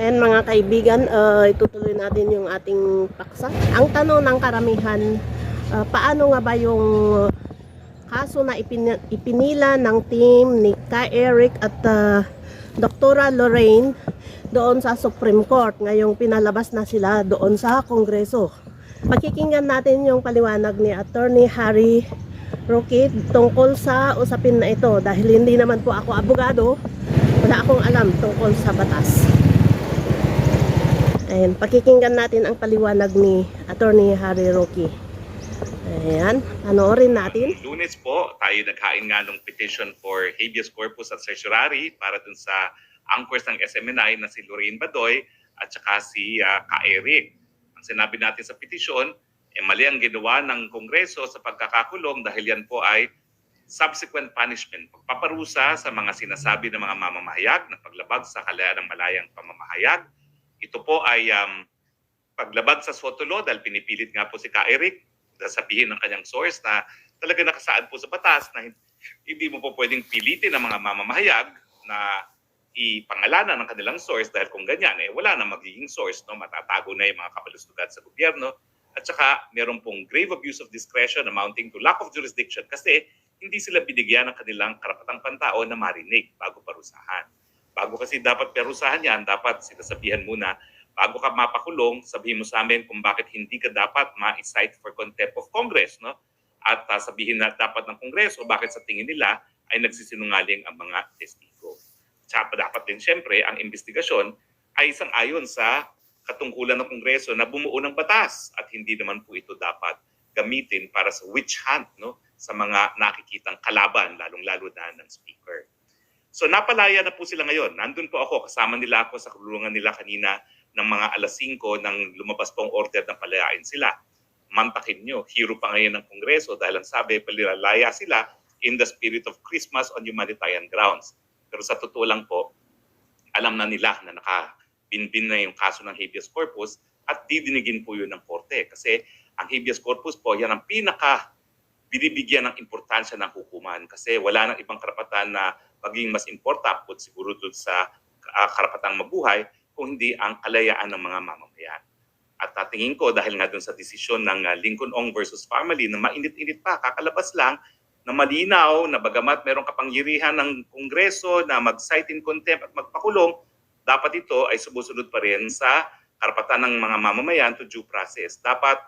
And mga kaibigan, uh, itutuloy natin yung ating paksa. Ang tanong ng karamihan, uh, paano nga ba yung kaso na ipin- ipinila ng team ni Ka Eric at uh, Doktora Lorraine doon sa Supreme Court. Ngayong pinalabas na sila doon sa Kongreso. Pakikinggan natin yung paliwanag ni Attorney Harry Roque tungkol sa usapin na ito dahil hindi naman po ako abogado, wala akong alam tungkol sa batas. Ayan, pakikinggan natin ang paliwanag ni Attorney Harry Roque. Ayan, panoorin natin. Lunes po, tayo naghain nga ng petition for habeas corpus at certiorari para dun sa anchors ng SMNI na si Lorraine Badoy at saka si uh, Ka Eric. Ang sinabi natin sa petition, eh, mali ang ginawa ng Kongreso sa pagkakakulong dahil yan po ay subsequent punishment, pagpaparusa sa mga sinasabi ng mga mamamahayag na paglabag sa kalayaan ng malayang pamamahayag. Ito po ay um, paglabag sa Sotolo dahil pinipilit nga po si Ka Eric na sabihin ng kanyang source na talaga nakasaad po sa batas na hindi mo po pwedeng pilitin ang mga mamamahayag na ipangalanan ng kanilang source dahil kung ganyan, eh, wala na magiging source, no? matatago na yung mga kapalustugan sa gobyerno. At saka, meron pong grave abuse of discretion amounting to lack of jurisdiction kasi hindi sila binigyan ng kanilang karapatang pantao na marinig bago parusahan. Bago kasi dapat parusahan yan, dapat sinasabihan muna, bago ka mapakulong, sabihin mo sa amin kung bakit hindi ka dapat ma-cite for contempt of Congress. No? At uh, sabihin na dapat ng Kongreso bakit sa tingin nila ay nagsisinungaling ang mga testigo. Tsaka dapat din siyempre ang investigasyon ay isang ayon sa katungkulan ng Kongreso na bumuo ng batas at hindi naman po ito dapat gamitin para sa witch hunt no sa mga nakikitang kalaban lalong-lalo na ng speaker. So napalaya na po sila ngayon. Nandun po ako, kasama nila ako sa kulungan nila kanina ng mga alas 5 nang lumabas pong order na palayain sila. Mantakin nyo, hero pa ngayon ng Kongreso dahil ang sabi, palilalaya sila in the spirit of Christmas on humanitarian grounds. Pero sa totoo lang po, alam na nila na nakabinbin na yung kaso ng habeas corpus at didinigin po yun ng korte. Kasi ang habeas corpus po, yan ang pinaka binibigyan ng importansya ng hukuman kasi wala nang ibang karapatan na maging mas important po siguro doon sa uh, karapatang mabuhay kung hindi ang kalayaan ng mga mamamayan. At uh, ko dahil nga doon sa desisyon ng uh, Lincoln Ong versus family na mainit-init pa, kakalabas lang na malinaw na bagamat merong kapangyarihan ng Kongreso na mag-cite in contempt at magpakulong, dapat ito ay sumusunod pa rin sa karapatan ng mga mamamayan to due process. Dapat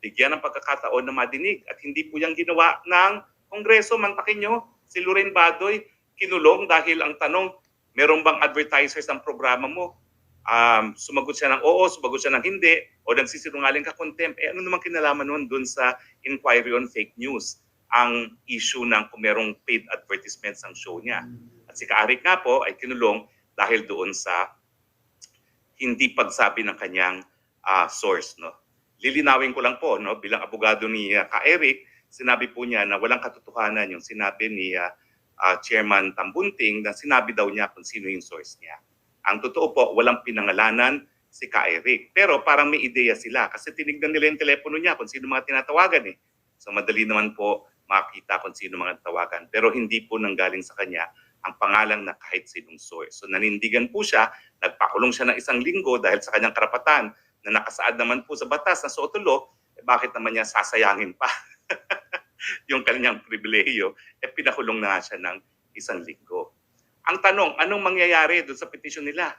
bigyan ng pagkakataon na madinig at hindi po yung ginawa ng Kongreso. Mantakin nyo, si Lorraine Badoy kinulong dahil ang tanong, meron bang advertisers ang programa mo? Um, sumagot siya ng oo, sumagot siya ng hindi, o nagsisinungaling ka contempt. Eh ano naman kinalaman nun dun sa inquiry on fake news? ang issue ng kung merong paid advertisements ang show niya. At si Kaarik nga po ay kinulong dahil doon sa hindi pagsabi ng kanyang uh, source. No? Lilinawin ko lang po, no, bilang abogado ni uh, Ka-Eric, sinabi po niya na walang katotohanan yung sinabi ni uh, uh, Chairman Tambunting na sinabi daw niya kung sino yung source niya. Ang totoo po, walang pinangalanan si Ka-Eric. Pero parang may ideya sila kasi tinignan nila yung telepono niya kung sino mga tinatawagan eh. So madali naman po makita kung sino mga tawagan. Pero hindi po nanggaling sa kanya ang pangalan na kahit sinong source. So nanindigan po siya, nagpakulong siya ng isang linggo dahil sa kanyang karapatan na nakasaad naman po sa batas na sotulo, eh bakit naman niya sasayangin pa yung kanyang pribilehiyo, eh pinakulong na siya ng isang linggo. Ang tanong, anong mangyayari doon sa petition nila?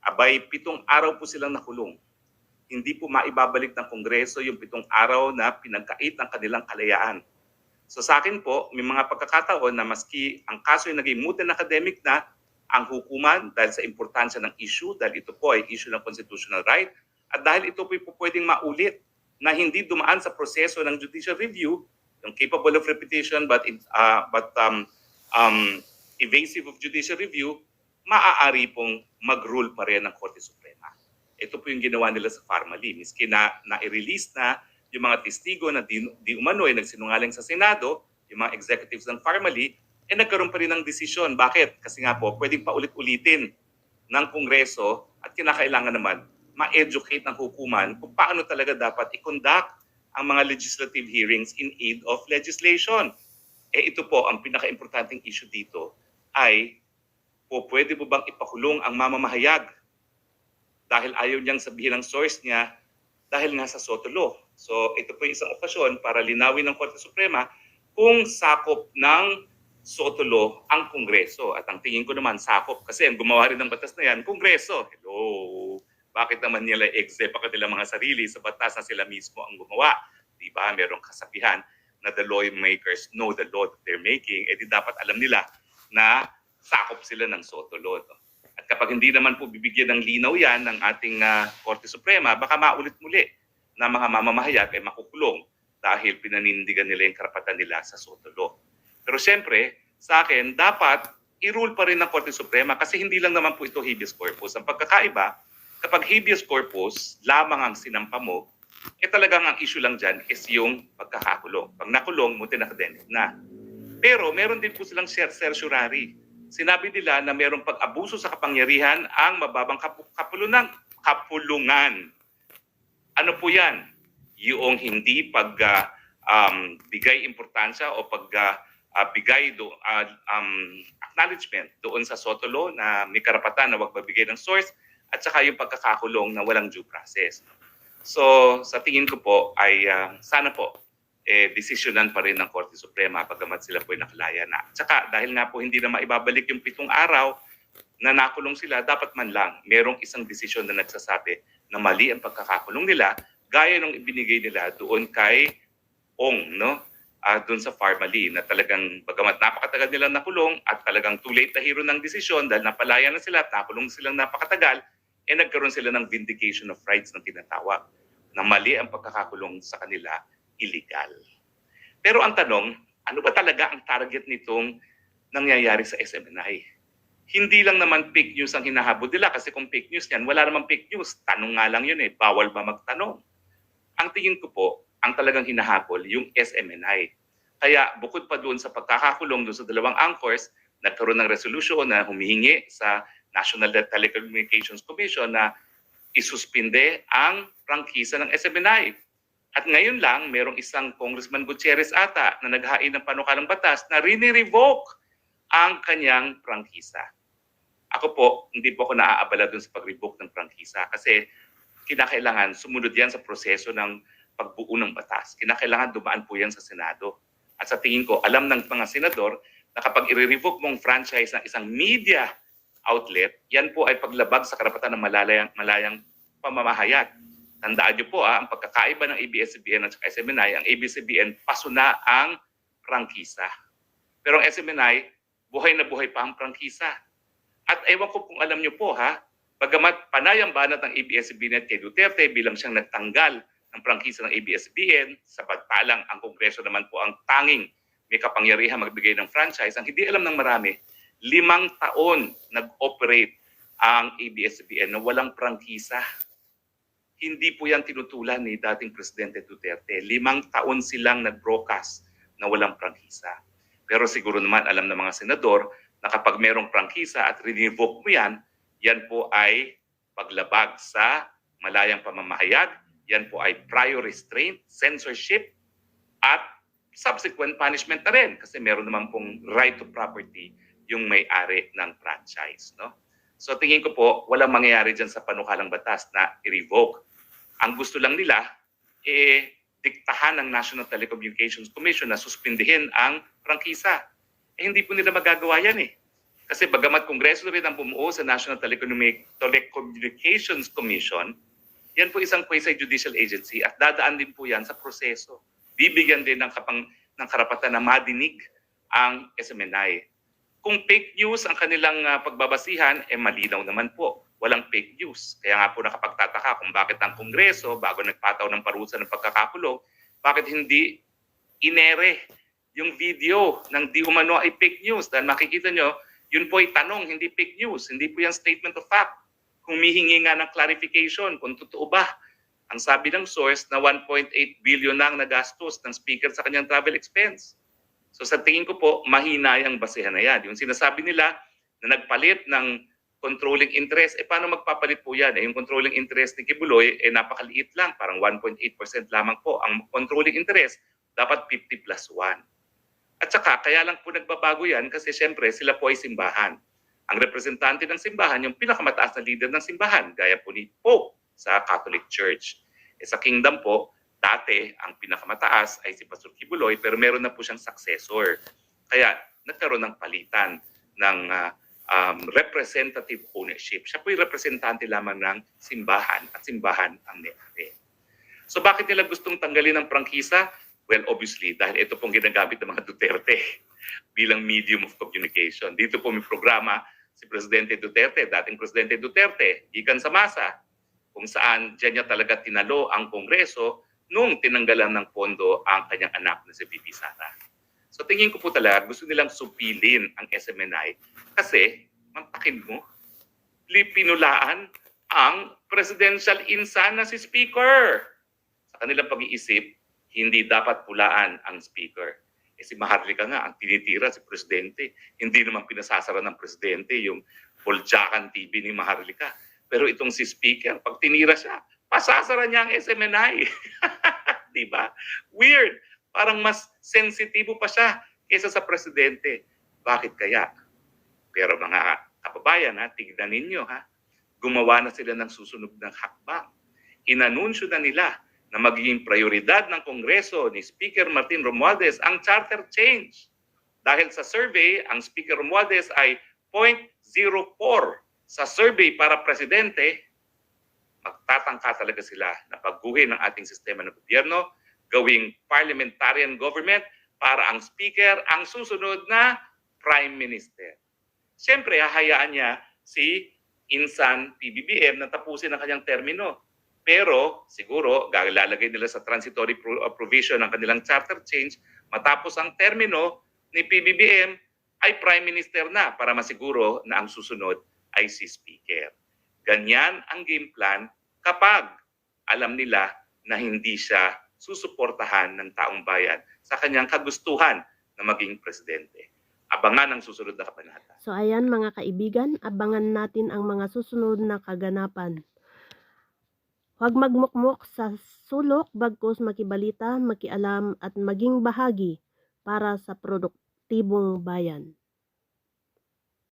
Abay, pitong araw po silang nakulong. Hindi po maibabalik ng Kongreso yung pitong araw na pinagkait ng kanilang kalayaan. So sa akin po, may mga pagkakataon na maski ang kaso ay naging moot and academic na, ang hukuman dahil sa importansya ng issue, dahil ito po ay issue ng constitutional right, at dahil ito po ay pwedeng maulit na hindi dumaan sa proseso ng judicial review, capable of repetition but, uh, but um, um, evasive of judicial review, maaari pong mag-rule pa rin ng Korte Suprema. Ito po yung ginawa nila sa Farmally. Miski na, na-release na yung mga testigo na di, di umano ay nagsinungaling sa Senado, yung mga executives ng Farmally, eh nagkaroon pa rin ng desisyon. Bakit? Kasi nga po, pwedeng paulit-ulitin ng Kongreso at kinakailangan naman ma-educate ng hukuman kung paano talaga dapat i-conduct ang mga legislative hearings in aid of legislation. Eh ito po, ang pinaka-importanting issue dito ay po pwede po bang ipakulong ang mamamahayag dahil ayaw niyang sabihin ang source niya dahil nga sa Soto Law. So ito po yung isang okasyon para linawin ng Korte Suprema kung sakop ng Soto Law ang Kongreso. At ang tingin ko naman sakop kasi ang gumawa rin ng batas na yan, Kongreso. Hello! Bakit naman nila exempt pa kanilang mga sarili sa batas na sila mismo ang gumawa? Di ba? Merong kasabihan na the lawmakers know the law that they're making, eh di dapat alam nila na sakop sila ng Soto Law. no? At kapag hindi naman po bibigyan ng linaw yan ng ating ah, Korte Suprema, baka maulit muli na mga mamamahayag ay makukulong dahil pinanindigan nila yung karapatan nila sa Soto Law. Pero siyempre, sa akin, dapat i-rule pa rin ng Korte Suprema kasi hindi lang naman po ito habeas corpus. Ang pagkakaiba, kapag habeas corpus lamang ang sinampa mo, eh talagang ang issue lang dyan is yung pagkakakulong. Pag nakulong, mutin academic na. Pero meron din po silang cer- certiorari. Sinabi nila na merong pag-abuso sa kapangyarihan ang mababang kapu- kapulunang, kapulungan. Ano po yan? Yung hindi pag ah, um, bigay importansya o pag ah, bigay do, ah, um, acknowledgement doon sa Sotolo na may karapatan na wag magbigay ng source at saka yung pagkakakulong na walang due process. So sa tingin ko po ay ah, sana po eh, desisyonan pa rin ng Korte Suprema pagkamat sila po ay nakalaya na. Tsaka dahil nga po hindi na maibabalik yung pitong araw na nakulong sila, dapat man lang merong isang desisyon na nagsasabi na mali ang pagkakakulong nila gaya nung ibinigay nila doon kay Ong, no? Ah, doon sa Farmally na talagang bagamat napakatagal nilang nakulong at talagang too late na hero ng desisyon dahil napalaya na sila at nakulong silang napakatagal, eh nagkaroon sila ng vindication of rights na tinatawag na mali ang pagkakakulong sa kanila illegal. Pero ang tanong, ano ba talaga ang target nitong nangyayari sa SMNI? Hindi lang naman fake news ang hinahabol nila kasi kung fake news yan, wala namang fake news. Tanong nga lang yun eh, bawal ba magtanong? Ang tingin ko po, ang talagang hinahabol, yung SMNI. Kaya bukod pa doon sa pagkakakulong doon sa dalawang anchors, nagkaroon ng resolution na humihingi sa National Telecommunications Commission na isuspinde ang prangkisa ng SMNI. At ngayon lang, merong isang Congressman Gutierrez ata na naghain ng panukalang batas na rini-revoke ang kanyang prangkisa. Ako po, hindi po ako naaabala dun sa pag-revoke ng prangkisa kasi kinakailangan sumunod yan sa proseso ng pagbuo ng batas. Kinakailangan dumaan po yan sa Senado. At sa tingin ko, alam ng mga senador na kapag i-revoke mong franchise ng isang media outlet, yan po ay paglabag sa karapatan ng malayang, malayang pamamahayag. Tandaan niyo po ah, ang pagkakaiba ng ABS-CBN at SMNI, ang ABS-CBN paso na ang prangkisa. Pero ang SMNI, buhay na buhay pa ang prangkisa. At ewan ko kung alam niyo po ha, bagamat panayang banat ng ABS-CBN kay Duterte bilang siyang nagtanggal ng prangkisa ng ABS-CBN, samantalang ang Kongreso naman po ang tanging may kapangyarihan magbigay ng franchise, ang hindi alam ng marami, limang taon nag-operate ang ABS-CBN na walang prangkisa hindi po yan tinutulan ni dating Presidente Duterte. Limang taon silang nag-broadcast na walang prangkisa. Pero siguro naman alam ng mga senador na kapag merong prangkisa at revoke mo yan, yan po ay paglabag sa malayang pamamahayag, yan po ay prior restraint, censorship, at subsequent punishment na rin kasi meron naman pong right to property yung may-ari ng franchise. No? So tingin ko po, walang mangyayari dyan sa panukalang batas na i-revoke. Ang gusto lang nila, eh, diktahan ng National Telecommunications Commission na suspindihin ang prangkisa. Eh, hindi po nila magagawa yan eh. Kasi bagamat Kongreso rin ang bumuo sa National Telecommunic- Telecommunications Commission, yan po isang quasi-judicial agency at dadaan din po yan sa proseso. Bibigyan din ng, kapang, ng karapatan na madinig ang SMNI. Kung fake news ang kanilang ah, pagbabasihan, eh malinaw naman po. Walang fake news. Kaya nga po nakapagtataka kung bakit ang Kongreso, bago nagpataw ng parusa ng pagkakakulong, bakit hindi inere yung video ng di umano ay fake news. Dahil makikita nyo, yun po ay tanong, hindi fake news. Hindi po yan statement of fact. Humihingi nga ng clarification kung totoo ba ang sabi ng source na 1.8 billion na ang nagastos ng speaker sa kanyang travel expense. So sa tingin ko po, mahina yung basehan na yan. Yung sinasabi nila na nagpalit ng controlling interest, eh paano magpapalit po yan? Eh, yung controlling interest ni Kibuloy, eh napakaliit lang, parang 1.8% lamang po. Ang controlling interest, dapat 50 plus 1. At saka, kaya lang po nagbabago yan kasi syempre sila po ay simbahan. Ang representante ng simbahan, yung pinakamataas na leader ng simbahan, gaya po ni Pope sa Catholic Church. Eh, sa kingdom po, dati ang pinakamataas ay si Pastor Kibuloy pero meron na po siyang successor. Kaya nagkaroon ng palitan ng ah, um, representative ownership. Siya po yung representante lamang ng simbahan at simbahan ang may-ari. So bakit nila gustong tanggalin ang prangkisa? Well, obviously, dahil ito pong ginagamit ng mga Duterte bilang medium of communication. Dito po may programa si Presidente Duterte, dating Presidente Duterte, ikan sa masa, kung saan dyan niya talaga tinalo ang Kongreso nung tinanggalan ng pondo ang kanyang anak na si Bibi Sara. So tingin ko po talaga, gusto nilang supilin ang SMNI kasi, mantakin mo, pinulaan ang presidential insan na si Speaker. Sa kanilang pag-iisip, hindi dapat pulaan ang Speaker. Eh si Maharlika nga, ang tinitira si Presidente. Hindi naman pinasasara ng Presidente yung Poljakan TV ni Maharlika. Pero itong si Speaker, pag tinira siya, pasasara niya ang SMNI. Di ba? Weird. Parang mas sensitibo pa siya kaysa sa Presidente. Bakit kaya? Pero mga kababayan, ha, tignan ninyo, ha, gumawa na sila ng susunod ng hakbang. Inanunsyo na nila na magiging prioridad ng Kongreso ni Speaker Martin Romualdez ang charter change. Dahil sa survey, ang Speaker Romualdez ay 0.04 sa survey para presidente, magtatangka talaga sila na pagguhin ng ating sistema ng gobyerno, gawing parliamentarian government para ang speaker ang susunod na prime minister. Siyempre, hahayaan niya si Insan PBBM na tapusin ang kanyang termino. Pero siguro, galalagay nila sa transitory uh, provision ng kanilang charter change, matapos ang termino ni PBBM ay prime minister na para masiguro na ang susunod ay si speaker. Ganyan ang game plan kapag alam nila na hindi siya susuportahan ng taong bayan sa kanyang kagustuhan na maging presidente. Abangan ang susunod na kabanata. So ayan mga kaibigan, abangan natin ang mga susunod na kaganapan. Huwag magmukmok sa sulok bagkus makibalita, makialam at maging bahagi para sa produktibong bayan.